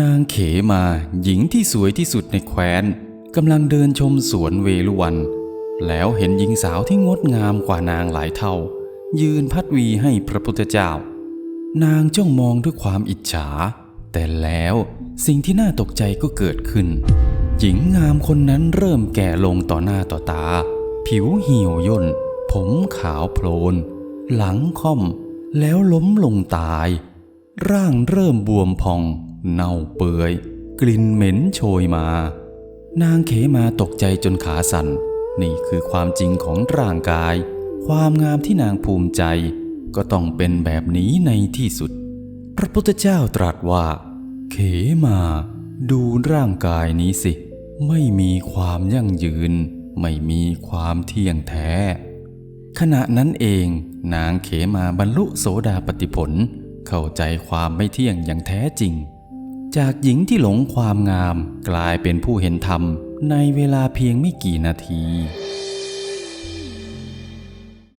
นางเขมาหญิงที่สวยที่สุดในแคว้นกำลังเดินชมสวนเวลุวัน แล้วเห็นหญิงสาวที่งดงามกว่านางหลายเท่า ยืนพัดวีให้พระพุทธเจ้า นางจ้องมองด้วยความอิจฉา แต่แล้วสิ่งที่น่าตกใจก็เกิดขึ้น หญิงงามคนนั้นเริ่มแก่ลงต่อหน้าต่อตา ผิวเหี่ยวย่น ผมขาวโพลน หลังค่อม แล้วล้มลงตาย ร่างเริ่มบวมพอง เน่าเปื่อย กลิ่นเหม็นโชยมา นางเขมาตกใจจนขาสั่น นี่คือความจริงของร่างกาย ความงามที่นางภูมิใจ ก็ต้องเป็นแบบนี้ในที่สุด พระพุทธเจ้าตรัสว่า เขมาดูร่างกายนี้สิ ไม่มีความยั่งยืน ไม่มีความเที่ยงแท้ ขณะนั้นเองนางเขมาบรรลุโสดาปติผล เข้าใจความไม่เที่ยงอย่างแท้จริง จากหญิงที่หลงความงามกลายเป็นผู้เห็นธรรมในเวลาเพียงไม่กี่นาที